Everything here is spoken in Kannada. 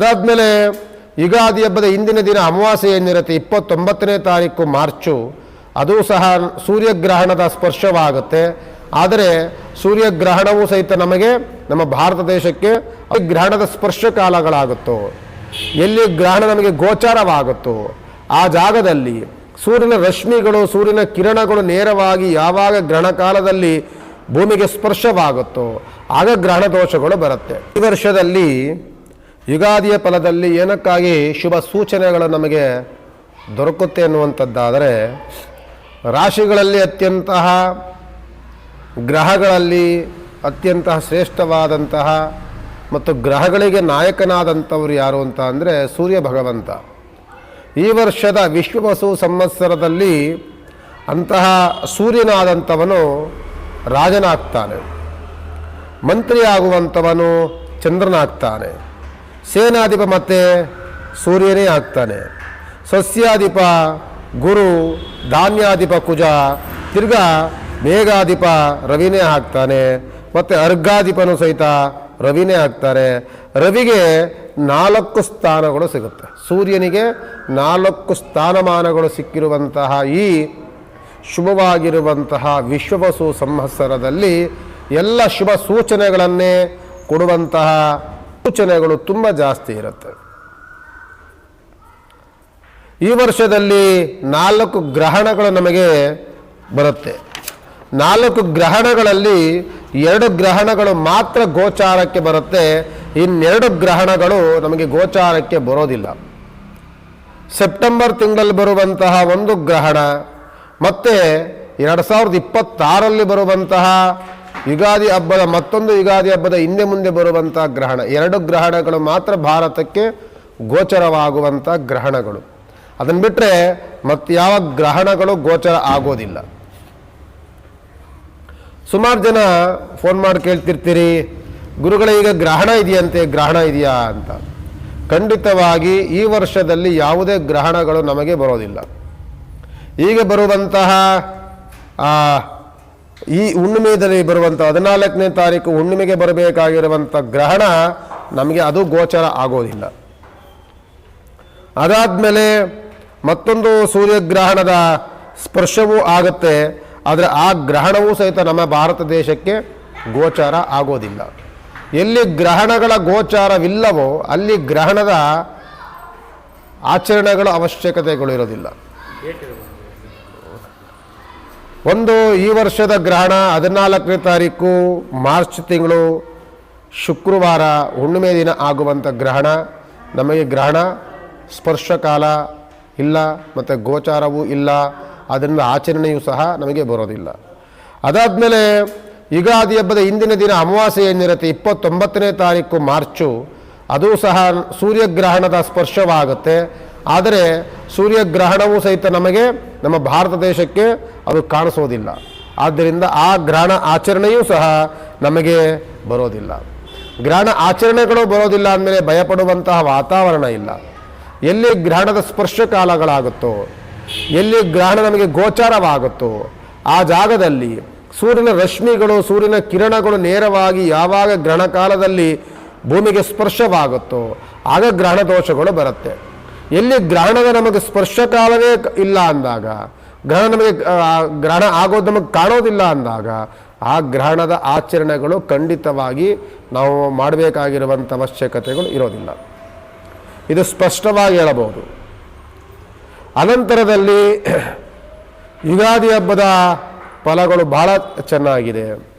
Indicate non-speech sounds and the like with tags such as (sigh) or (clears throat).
ಅದಾದ್ಮೇಲೆ ಯುಗಾದಿ ಹಬ್ಬದ ಹಿಂದಿನ ದಿನ ಅಮಾವಾಸ್ಯೆ ಏನಿರುತ್ತೆ, ಇಪ್ಪತ್ತೊಂಬತ್ತನೇ ತಾರೀಕು ಮಾರ್ಚು, ಅದು ಸಹ ಸೂರ್ಯಗ್ರಹಣದ ಸ್ಪರ್ಶವಾಗುತ್ತೆ. ಆದರೆ ಸೂರ್ಯಗ್ರಹಣವೂ ಸಹಿತ ನಮಗೆ ನಮ್ಮ ಭಾರತ ದೇಶಕ್ಕೆ ಗ್ರಹಣದ ಸ್ಪರ್ಶ ಕಾಲಗಳಾಗುತ್ತೋ, ಎಲ್ಲಿ ಗ್ರಹಣ ನಮಗೆ ಗೋಚಾರವಾಗುತ್ತೋ, ಆ ಜಾಗದಲ್ಲಿ ಸೂರ್ಯನ ರಶ್ಮಿಗಳು, ಸೂರ್ಯನ ಕಿರಣಗಳು ನೇರವಾಗಿ ಯಾವಾಗ ಗ್ರಹಣ ಕಾಲದಲ್ಲಿ ಭೂಮಿಗೆ ಸ್ಪರ್ಶವಾಗುತ್ತೋ, ಆಗ ಗ್ರಹಣ ದೋಷಗಳು ಬರುತ್ತೆ. ಈ ವರ್ಷದಲ್ಲಿ ಯುಗಾದಿಯ ಫಲದಲ್ಲಿ ಏನಕ್ಕಾಗಿ ಶುಭ ಸೂಚನೆಗಳು ನಮಗೆ ದೊರಕುತ್ತೆ ಅನ್ನುವಂಥದ್ದಾದರೆ, ರಾಶಿಗಳಲ್ಲಿ ಅತ್ಯಂತಹ, ಗ್ರಹಗಳಲ್ಲಿ ಅತ್ಯಂತ ಶ್ರೇಷ್ಠವಾದಂತಹ ಮತ್ತು ಗ್ರಹಗಳಿಗೆ ನಾಯಕನಾದಂಥವ್ರು ಯಾರು ಅಂತ ಅಂದರೆ ಸೂರ್ಯ ಭಗವಂತ. ಈ ವರ್ಷದ ವಿಶ್ವವಸು ಸಂವತ್ಸರದಲ್ಲಿ ಅಂತಹ ಸೂರ್ಯನಾದಂಥವನು ರಾಜನಾಗ್ತಾನೆ. ಮಂತ್ರಿಯಾಗುವಂಥವನು ಚಂದ್ರನಾಗ್ತಾನೆ. ಸೇನಾಧಿಪ ಮತ್ತೆ ಸೂರ್ಯನೇ ಆಗ್ತಾನೆ. ಸಸ್ಯಾಧಿಪ ಗುರು, ಧಾನ್ಯಾಧಿಪ ಕುಜ, ತಿರ್ಗ ಮೇಘಾಧಿಪ ರವಿನೇ ಆಗ್ತಾನೆ. ಮತ್ತು ಅರ್ಘಾಧಿಪನೂ ಸಹಿತ ರವಿನೇ ಆಗ್ತಾರೆ. ರವಿಗೆ ನಾಲ್ಕು ಸ್ಥಾನಗಳು ಸಿಗುತ್ತೆ. ಸೂರ್ಯನಿಗೆ ನಾಲ್ಕು ಸ್ಥಾನಮಾನಗಳು ಸಿಕ್ಕಿರುವಂತಹ ಈ ಶುಭವಾಗಿರುವಂತಹ ವಿಶ್ವವಸು ಸಂವತ್ಸರದಲ್ಲಿ ಎಲ್ಲ ಶುಭ ಸೂಚನೆಗಳನ್ನೇ ಕೊಡುವಂತಹ ಸೂಚನೆಗಳು ತುಂಬ ಜಾಸ್ತಿ ಇರುತ್ತೆ. ಈ ವರ್ಷದಲ್ಲಿ ನಾಲ್ಕು ಗ್ರಹಣಗಳು ನಮಗೆ ಬರುತ್ತೆ. ನಾಲ್ಕು ಗ್ರಹಣಗಳಲ್ಲಿ ಎರಡು ಗ್ರಹಣಗಳು ಮಾತ್ರ ಗೋಚಾರಕ್ಕೆ ಬರುತ್ತೆ. ಇನ್ನೆರಡು ಗ್ರಹಣಗಳು ನಮಗೆ ಗೋಚಾರಕ್ಕೆ ಬರೋದಿಲ್ಲ. ಸೆಪ್ಟೆಂಬರ್ ತಿಂಗಳಲ್ಲಿ ಬರುವಂತಹ ಒಂದು ಗ್ರಹಣ, ಮತ್ತು ಎರಡು ಸಾವಿರದ ಇಪ್ಪತ್ತಾರಲ್ಲಿ ಬರುವಂತಹ ಯುಗಾದಿ ಹಬ್ಬದ ಮತ್ತೊಂದು ಯುಗಾದಿ ಹಬ್ಬದ ಹಿಂದೆ ಮುಂದೆ ಬರುವಂಥ ಗ್ರಹಣ. ಎರಡು ಗ್ರಹಣಗಳು ಮಾತ್ರ ಭಾರತಕ್ಕೆ ಗೋಚರವಾಗುವಂಥ ಗ್ರಹಣಗಳು. ಅದನ್ನು ಬಿಟ್ಟರೆ ಮತ್ಯಾವ ಗ್ರಹಣಗಳು ಗೋಚರ ಆಗೋದಿಲ್ಲ. ಸುಮಾರು ಜನ ಫೋನ್ ಮಾಡಿ ಕೇಳ್ತಿರ್ತೀರಿ, ಗುರುಗಳ ಈಗ ಗ್ರಹಣ ಇದೆಯಂತೆ, ಗ್ರಹಣ ಇದೆಯಾ ಅಂತ. ಖಂಡಿತವಾಗಿ ಈ ವರ್ಷದಲ್ಲಿ ಯಾವುದೇ ಗ್ರಹಣಗಳು ನಮಗೆ ಬರೋದಿಲ್ಲ. ಈಗ ಬರುವಂತಹ ಈ ಹುಣ್ಣಿಮೆಯಲ್ಲಿ ಬರುವಂಥ ಹದಿನಾಲ್ಕನೇ ತಾರೀಕು ಹುಣ್ಣಿಮೆಗೆ ಬರಬೇಕಾಗಿರುವಂಥ ಗ್ರಹಣ ನಮಗೆ ಅದು ಗೋಚರ ಆಗೋದಿಲ್ಲ. ಅದಾದಮೇಲೆ ಮತ್ತೊಂದು ಸೂರ್ಯಗ್ರಹಣದ ಸ್ಪರ್ಶವೂ ಆಗುತ್ತೆ. ಆದರೆ ಆ ಗ್ರಹಣವೂ ಸಹಿತ ನಮ್ಮ ಭಾರತ ದೇಶಕ್ಕೆ ಗೋಚಾರ ಆಗೋದಿಲ್ಲ. ಎಲ್ಲಿ ಗ್ರಹಣಗಳ ಗೋಚಾರವಿಲ್ಲವೋ ಅಲ್ಲಿ ಗ್ರಹಣದ ಆಚರಣೆಗಳ ಅವಶ್ಯಕತೆಗಳು ಇರೋದಿಲ್ಲ. ಒಂದು ಈ ವರ್ಷದ ಗ್ರಹಣ ಹದಿನಾಲ್ಕನೇ ತಾರೀಕು ಮಾರ್ಚ್ ತಿಂಗಳು ಶುಕ್ರವಾರ ಹುಣ್ಣಿಮೆ ದಿನ ಆಗುವಂಥ ಗ್ರಹಣ. ನಮಗೆ ಗ್ರಹಣ ಸ್ಪರ್ಶಕಾಲ ಇಲ್ಲ ಮತ್ತು ಗೋಚಾರವೂ ಇಲ್ಲ. ಅದರಿಂದ ಆಚರಣೆಯೂ ಸಹ ನಮಗೆ ಬರೋದಿಲ್ಲ. ಅದಾದಮೇಲೆ ಯುಗಾದಿ ಹಬ್ಬದ ಹಿಂದಿನ ದಿನ ಅಮಾವಾಸ್ಯೆ ಏನಿರುತ್ತೆ, ಇಪ್ಪತ್ತೊಂಬತ್ತನೇ ತಾರೀಕು ಮಾರ್ಚು, ಅದು ಸಹ ಸೂರ್ಯಗ್ರಹಣದ ಸ್ಪರ್ಶವಾಗುತ್ತೆ. ಆದರೆ ಸೂರ್ಯಗ್ರಹಣವೂ ಸಹಿತ ನಮಗೆ ನಮ್ಮ ಭಾರತ ದೇಶಕ್ಕೆ ಅದು ಕಾಣಿಸೋದಿಲ್ಲ. ಆದ್ದರಿಂದ ಆ ಗ್ರಹಣ ಆಚರಣೆಯೂ ಸಹ ನಮಗೆ ಬರೋದಿಲ್ಲ. ಗ್ರಹಣ ಆಚರಣೆಗಳು ಬರೋದಿಲ್ಲ ಅಂದಮೇಲೆ ಭಯಪಡುವಂತಹ ವಾತಾವರಣ ಇಲ್ಲ. ಎಲ್ಲಿ ಗ್ರಹಣದ ಸ್ಪರ್ಶ ಕಾಲಗಳಾಗುತ್ತೋ, ಎಲ್ಲಿ ಗ್ರಹಣ ನಮಗೆ ಗೋಚಾರವಾಗುತ್ತೋ, ಆ ಜಾಗದಲ್ಲಿ ಸೂರ್ಯನ ರಶ್ಮಿಗಳು, ಸೂರ್ಯನ ಕಿರಣಗಳು ನೇರವಾಗಿ ಯಾವಾಗ ಗ್ರಹಣ ಕಾಲದಲ್ಲಿ ಭೂಮಿಗೆ ಸ್ಪರ್ಶವಾಗುತ್ತೋ, ಆಗ ಗ್ರಹಣ ದೋಷಗಳು ಬರುತ್ತೆ. ಎಲ್ಲಿ ಗ್ರಹಣದ ನಮಗೆ ಸ್ಪರ್ಶ ಕಾಲವೇ ಇಲ್ಲ ಅಂದಾಗ, ಗ್ರಹಣ ನಮಗೆ ಗ್ರಹಣ ಆಗೋದು ನಮಗೆ ಕಾಣೋದಿಲ್ಲ ಅಂದಾಗ, ಆ ಗ್ರಹಣದ ಆಚರಣೆಗಳು ಖಂಡಿತವಾಗಿ ನಾವು ಮಾಡಬೇಕಾಗಿರುವಂಥ ಅವಶ್ಯಕತೆಗಳು ಇರೋದಿಲ್ಲ. ಇದು ಸ್ಪಷ್ಟವಾಗಿ ಹೇಳಬಹುದು. ಅನಂತರದಲ್ಲಿ (clears throat) ಯುಗಾದಿ ಹಬ್ಬದ ಫಲಗಳು ಬಹಳ ಚೆನ್ನಾಗಿದೆ.